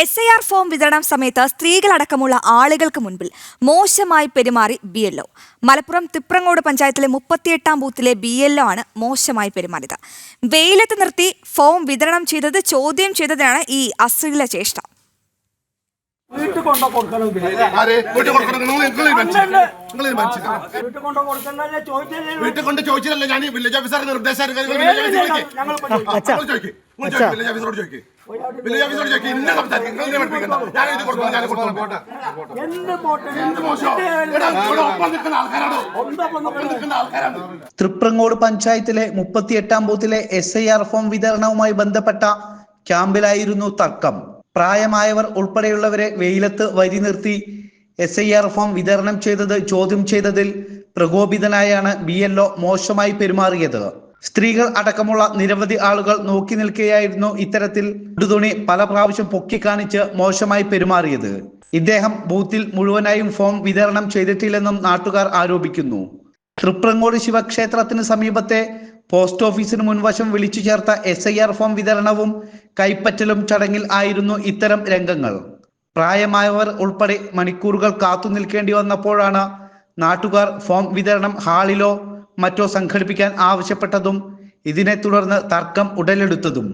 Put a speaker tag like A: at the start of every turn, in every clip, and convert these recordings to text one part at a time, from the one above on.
A: S I R form വിതരണം സമയത്ത് സ്ത്രീകളടക്കമുള്ള ആളുകൾക്ക് മുൻപിൽ മോശമായി പെരുമാറി B L O Malappuram Thriprangode പഞ്ചായത്തിലെ മുപ്പത്തിയെട്ടാം ബൂത്തിലെ ബി എൽ ഒ ആണ് മോശമായി പെരുമാറിയത്. വെയിലത്ത് നിർത്തി ഫോം വിതരണം ചെയ്തത് ചോദ്യം ചെയ്തതാണ് ഈ അശ്ലീല ചേഷ്ട.
B: കൊണ്ടോ കൊടുക്കണം
C: വീട്ടിൽ
B: കൊണ്ടോ
C: ചോദിച്ചില്ലല്ലോ ഞാൻ വില്ലേജ് ഓഫീസറുടെ നിർദ്ദേശം വില്ലേജ് ഓഫീസർ വില്ലേജ് ഓഫീസറോട് ചോദിക്കും.
D: തൃപ്രങ്ങോട് പഞ്ചായത്തിലെ മുപ്പത്തിയെട്ടാം ബൂത്തിലെ എസ് ഐ ആർ ഫോം വിതരണവുമായി ബന്ധപ്പെട്ട ക്യാമ്പിലായിരുന്നു തർക്കം. പ്രായമായവർ ഉൾപ്പെടെയുള്ളവരെ വെയിലത്ത് വരി നിർത്തി എസ് ഐ ആർ ഫോം വിതരണം ചെയ്തത് ചോദ്യം ചെയ്തതിൽ പ്രകോപിതനായാണ് ബി എൽ മോശമായി പെരുമാറിയത്. സ്ത്രീകൾ അടക്കമുള്ള നിരവധി ആളുകൾ നോക്കി നിൽക്കുകയായിരുന്നു ഇത്തരത്തിൽ ഉടുതുണി പല പ്രാവശ്യം പൊക്കി കാണിച്ച് മോശമായി പെരുമാറിയത്. ഇദ്ദേഹം ബൂത്തിൽ മുഴുവനായും ഫോം വിതരണം ചെയ്തിട്ടില്ലെന്നും നാട്ടുകാർ ആരോപിക്കുന്നു. തൃപ്രങ്ങോട് ശിവക്ഷേത്രത്തിന് സമീപത്തെ പോസ്റ്റ് ഓഫീസിന് മുൻവശം വിളിച്ചു ചേർത്ത എസ് ഐ ആർ ഫോം വിതരണവും കൈപ്പറ്റലും ചടങ്ങിൽ ആയിരുന്നു ഇത്തരം രംഗങ്ങൾ. പ്രായമായവർ ഉൾപ്പെടെ മണിക്കൂറുകൾ കാത്തു നിൽക്കേണ്ടി വന്നപ്പോഴാണ് നാട്ടുകാർ ഫോം വിതരണം ഹാളിലോ മറ്റോ സംഘടിപ്പിക്കാൻ ആവശ്യപ്പെട്ടതും ഇതിനെ തുടർന്ന് തർക്കം ഉടലെടുത്തതും.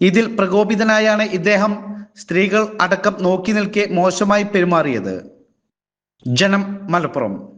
D: ഇതിൽ പ്രകോപിതനായാണ് ഇദ്ദേഹം സ്ത്രീകൾ അടക്കം നോക്കി നിൽക്കെ മോശമായി പെരുമാറിയത്. ജനം മലപ്പുറം.